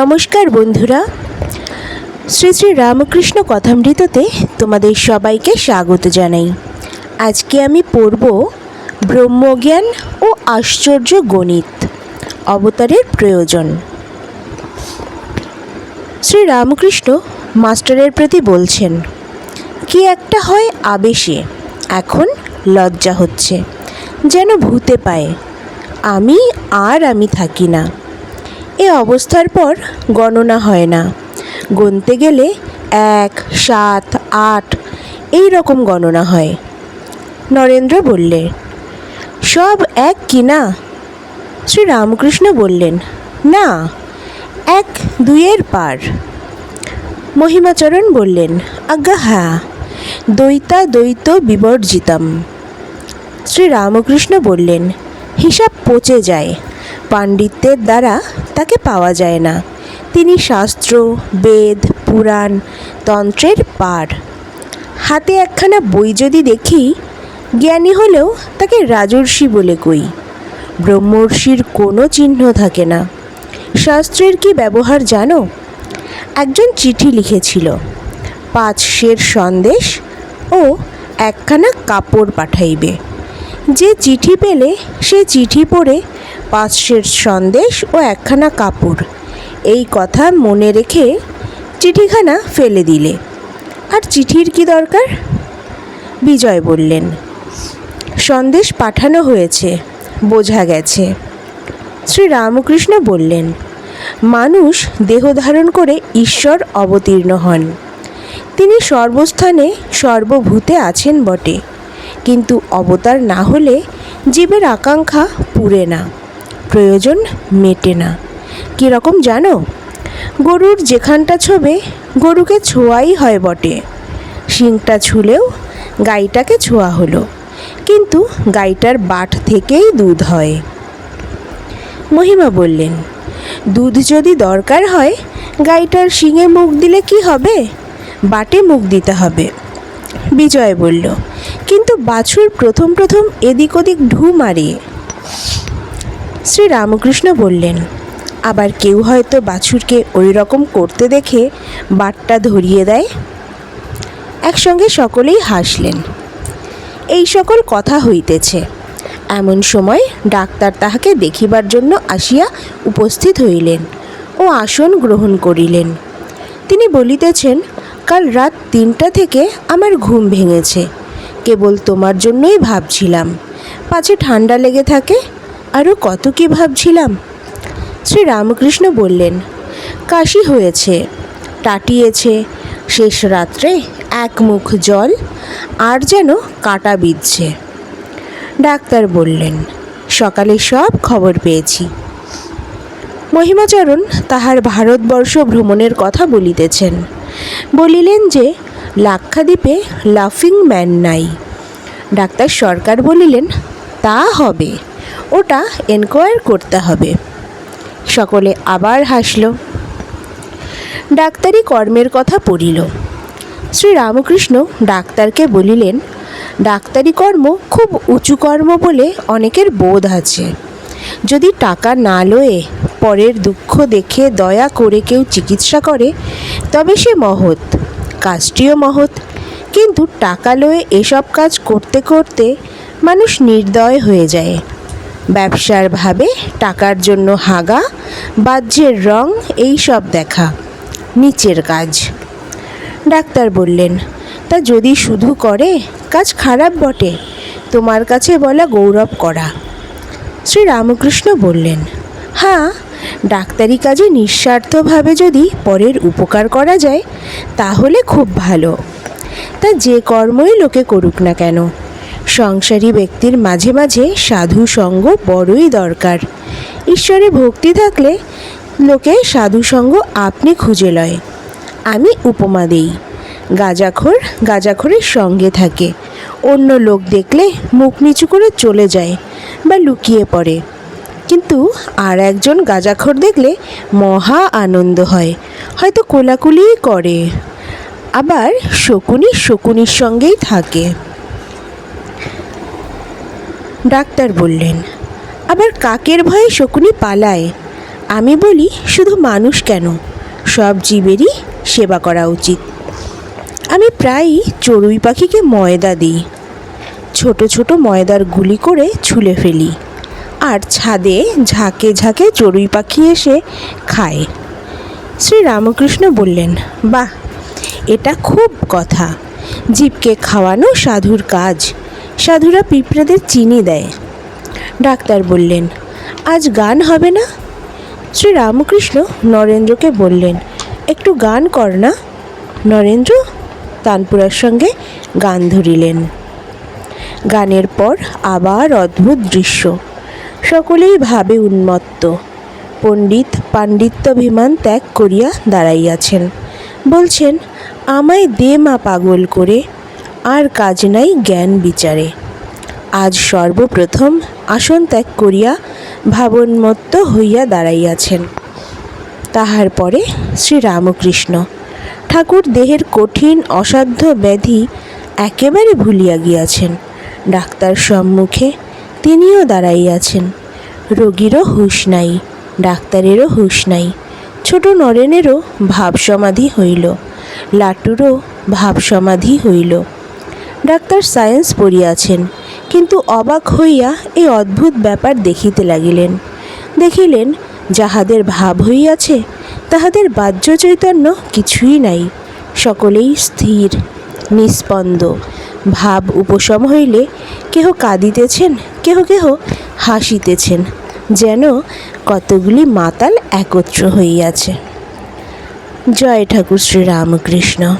নমস্কার বন্ধুরা। শ্রী শ্রী রামকৃষ্ণ কথামৃততে তোমাদের সবাইকে স্বাগত জানাই। আজকে আমি পড়ব ব্রহ্মজ্ঞান ও আশ্চর্য গণিত অবতারের প্রয়োজন। শ্রী রামকৃষ্ণ মাস্টারের প্রতি বলছেন, কি একটা হয় আবেশে, এখন লজ্জা হচ্ছে, যেন ভূতে পায়। আমি আর আমি থাকি না। এ অবস্থার পর গণনা হয় না। গুনতে গেলে এক, সাত, আট এই রকম গণনা হয়। নরেন্দ্র বললে, সব এক কি না? শ্রী রামকৃষ্ণ বললেন, না, এক দুইয়ের পার। মহিমাচরণ বললেন, আজ্ঞা হ্যাঁ দ্বৈতা দ্বৈত বিবর্জিতম। শ্রী রামকৃষ্ণ বললেন, হিসাব পচে যায়। পাণ্ডিত্যের দ্বারা তাকে পাওয়া যায় না। তিনি শাস্ত্র, বেদ, পুরাণ, তন্ত্রের পার। হাতে একখানা বই যদি দেখি, জ্ঞানী হলেও তাকে রাজর্ষি বলে কই। ব্রহ্মর্ষির কোনো চিহ্ন থাকে না। শাস্ত্রের কি ব্যবহার জানো? একজন চিঠি লিখেছিল, পাঁচ সের সন্দেশ ও একখানা কাপড় পাঠাইবে। যে চিঠি পেলে সে চিঠি পড়ে পাঁচ সের সন্দেশ ও একখানা কাপড়। এই কথা মনে রেখে চিঠিখানা ফেলে দিলে। আর চিঠির কি দরকার? বিজয় বললেন, সন্দেশ পাঠানো হয়েছে, বোঝা গেছে। শ্রী রামকৃষ্ণ বললেন, মানুষ দেহ ধারণ করে ঈশ্বর অবতীর্ণ হন। তিনি সর্বস্থানে সর্বভূতে আছেন বটে। কিন্তু অবতার না হলে জীবের আকাঙ্ক্ষা পুরে না। প্রয়োজন মেটে না। কীরকম জানো? গরুর যেখানটা ছোবে, গরুকে ছোঁয়াই হয় বটে। শিংটা ছুলেও গাইটাকে ছোঁয়া হলো, কিন্তু গাইটার বাট থেকেই দুধ হয়। মহিমা বললেন, দুধ যদি দরকার হয়, গাইটার শিঙে মুখ দিলে কি হবে? বাটে মুখ দিতে হবে। বিজয় বলল, কিন্তু বাছুর প্রথম প্রথম এদিক ওদিক ঢু মারে। শ্রী রামকৃষ্ণ বললেন, আবার কেউ হয়তো বাছুরকে ওই রকম করতে দেখে বাটটা ধরিয়ে দেয়? একসঙ্গে সকলেই হাসলেন। এই সকল কথা হইতেছে। এমন সময় ডাক্তার তাহাকে দেখিবার জন্য আসিয়া উপস্থিত হইলেন ও আসন গ্রহণ করিলেন। তিনি বলিতেছেন, কাল রাত তিনটা থেকে আমার ঘুম ভেঙেছে। কেবল তোমার জন্যই ভাবছিলাম। পাছে ঠান্ডা লেগে থাকে আরও কত কি ভাবছিলাম? শ্রী রামকৃষ্ণ বললেন, কাশি হয়েছে টাটিয়েছে শেষ রাত্রে এক মুখ জল আর যেন কাটা বিঁধছে। ডাক্তার বললেন, সকালে সব খবর পেয়েছি। মহিমাচরণ তাহার ভারতবর্ষ ভ্রমণের কথা বলিতেছেন। বলিলেন যে, লাক্ষাদ্বীপে লাফিং ম্যান নাই। ডাক্তার সরকার বলিলেন, তা হবে। ওটা এনকোয়ার করতে হবে। সকলে আবার হাসল। ডাক্তারি কর্মের কথা পড়িল। শ্রী রামকৃষ্ণ ডাক্তারকে বলিলেন, ডাক্তারি কর্ম খুব উঁচু কর্ম বলে অনেকের বোধ আছে। যদি টাকা না লয়ে পরের দুঃখ দেখে দয়া করে কেউ চিকিৎসা করে, তবে সে মহৎ, কাজটিও মহৎ। কিন্তু টাকা লয়ে এসব কাজ করতে করতে মানুষ নির্দয় হয়ে যায়। ব্যবসার ভাবে, টাকার জন্য হাগা, বাহ্যের রং, এই সব দেখা। নিচের কাজ। ডাক্তার বললেন, তা যদি শুধু করে, কাজ খারাপ বটে। তোমার কাছে বলা গৌরব করা। শ্রী রামকৃষ্ণ বললেন হ্যাঁ ডাক্তারি কাজে নিঃস্বার্থভাবে যদি পরের উপকার করা যায়, তাহলে খুব ভালো। তা যে কর্মই লোকে করুক না কেন সংসারী ব্যক্তির মাঝে মাঝে সাধু সঙ্গ বড়ই দরকার। ঈশ্বরে ভক্তি থাকলে লোকে সাধু সঙ্গ আপনি খুঁজে লয়। আমি উপমা দেই। গাজাখোর গাজাখোরের সঙ্গে থাকে। অন্য লোক দেখলে মুখ নিচু করে চলে যায় বা লুকিয়ে পড়ে। কিন্তু আর একজন গাজাখোর দেখলে মহা আনন্দ হয়। হয়তো কোলাকুলিই করে। আবার শকুনি শকুনির সঙ্গেই থাকে। ডাক্তার বললেন, আবার কাকের ভয়ে শকুনি পালায়? আমি বলি, শুধু মানুষ কেন? সব জীবেরই সেবা করা উচিত। আমি প্রায়ই চড়ুই পাখিকে ময়দা দিই। ছোট ছোট ময়দার গুলি করে ছুলে ফেলি। আর ছাদে ঝাঁকে ঝাঁকে চড়ুই পাখি এসে খায়। শ্রী রামকৃষ্ণ বললেন, বাহ, এটা খুব কথা। জীবকে খাওয়ানো সাধুর কাজ। সাধুরা পিঁপড়াদের চিনি দেয়। ডাক্তার বললেন, আজ গান হবে না? শ্রী রামকৃষ্ণ নরেন্দ্রকে বললেন, একটু গান কর না? নরেন্দ্র তানপুরার সঙ্গে গান ধরিলেন। গানের পর আবার অদ্ভুত দৃশ্য। সকলেই ভাবে উন্মত্ত। পণ্ডিত পাণ্ডিত্যাভিমান ত্যাগ করিয়া দাঁড়াইয়াছেন। বলছেন, আমায় দে মা পাগল করে আর কাজ নাই জ্ঞান বিচারে। আজ সর্বপ্রথম আসন ত্যাগ করিয়া ভাবন্মত্ত হইয়া দাঁড়াইয়াছেন। তাহার পরে শ্রীরামকৃষ্ণ। ঠাকুর দেহের কঠিন অসাধ্য ব্যাধি একেবারে ভুলিয়া গিয়াছেন। ডাক্তার সম্মুখে তিনিও দাঁড়াইয়াছেন। রোগীরও হুঁশ নাই, ডাক্তারেরও হুঁশ নাই। ছোট নরেনেরও ভাব সমাধি হইল। লাটুরও ভাব সমাধি হইল। ডাক্তার সায়েন্স পড়িয়াছেন। কিন্তু অবাক হইয়া এই অদ্ভুত ব্যাপার দেখিতে লাগিলেন। দেখিলেন, যাহাদের ভাব হইয়াছে, তাহাদের বাহ্য চৈতন্য কিছুই নাই। সকলেই স্থির নিস্পন্দ ভাব উপশম হইলে কেহ কাঁদিতেছেন, কেহ কেহ হাসিতেছেন, যেন কতগুলি মাতাল একত্র হইয়াছে। জয় ঠাকুর শ্রী রামকৃষ্ণ।